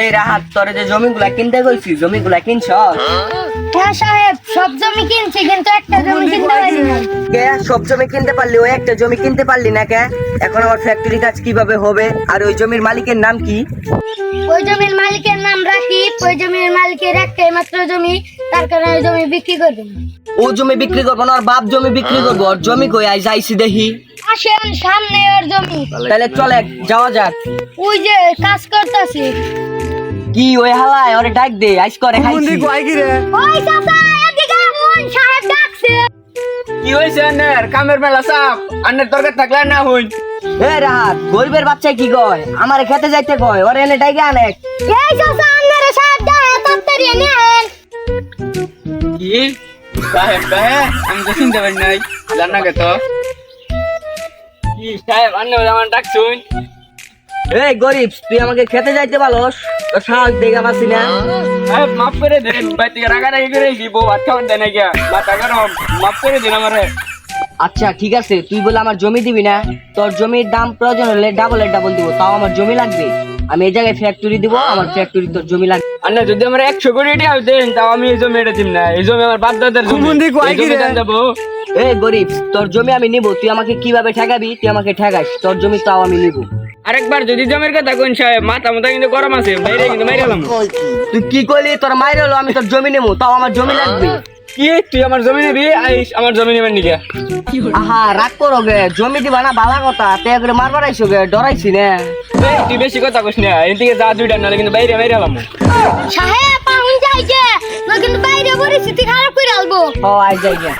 এই রাহাত তোরে যে জমিগুলা কিনতে কইছি জমিগুলা কিনছ হ্যাঁ সাহেব সব জমি কিনছি কিন্তু একটা জমি কিনতে পারি না কে সব জমি কিনতে পারলি? ওই একটা জমি কিনতে পারলি না কে? এখন আমার ফ্যাক্টরি কাজ কীভাবে হবে? আর ওই জমির মালিকের নাম কি? ওই জমির মালিকের নাম রাকিব ওই জমির মালিকের মাত্র জমি তার কারণে ওই জমি বিক্রি করবে ও জমি বিক্রি করব না ওর বাপ জমি বিক্রি করব ওর জমি কই? আইস আইসি দেখি। আসেন সামনে ওর জমি। তাহলে চলে যাওয়া যাক। ওই যে কাজ করতেছে। কি ওই হালায়? ওরে ডাক দে আইস করে খাইছি। ওই চাচা এদিকে আমুন সাহেব ডাকছে। কি হয়েছে আন্নের? কামের মেলা সাপ আন্নের তরকার থাকলে না হইন এ রাহাত গরিবের বাচ্চা কি কয়? আমার খেতে যাইতে কয় ওরে এনে ডাইকে আনে। এই চাচা তাড়াতাড়ি নেন কি? সাহেব কাহে আমি তো চিনতে পারি নাই। জানা গে তো। কি সাহেব আন্নে আমার ডাকছুন এই গরিব তুই আমাকে খেতে যাইতে পারোস? তো সাহস দেখা পাচ্ছি না। সাহেব মাফ করে দেন। ভাই রাগারাগি করে ভাত দেয় মাথা গরম। মাফ করে দিন আমারে। আচ্ছা ঠিক আছে। তুই বলে আমার জমি দিবি না? তোর জমির দাম প্রয়োজন হলে ডাবলের ডাবল দিব। তাও আমার জমি লাগবে। আমি এই জায়গায় ফ্যাক্টরি দিব আমার ফ্যাক্টরি তোর জমি লাগবে। না যদি আমার একশো কোটি টাকা দেন তাও আমি এই জমি এটা দিম না। এই জমি আমার বাপ দাদার জমি দেবো এই গরিব তোর জমি আমি নিব তুই আমাকে কীভাবে ঠেকাবি? তুই আমাকে ঠেকাস তোর জমি তাও আমি নিব। আরেকবার যদি জমির কথা কোন সাহেব মাথা মাথা কিন্তু গরম আছে বাইরে কিন্তু মাইরে গেলাম তুই কি করলি তোর মায়ের হলো আমি তোর জমি নেব তাও আমার জমি লাগবে। কি? তুই আমার জমি নিবি? আইস আমার জমি নেবেন নিকে? আহা রাগ করো গে জমি দিবা না বালা কথা তে করে মারবার আইসো গে ডরাইছি না। তুই বেশি কথা কইস না এদিকে যা দুইটা নালে কিন্তু বাইরে মাইরে গেলাম সাহেব পাউন যাইছে না কিন্তু বাইরে পরিস্থিতি খারাপ করে আলবো। ও আই যাই গে।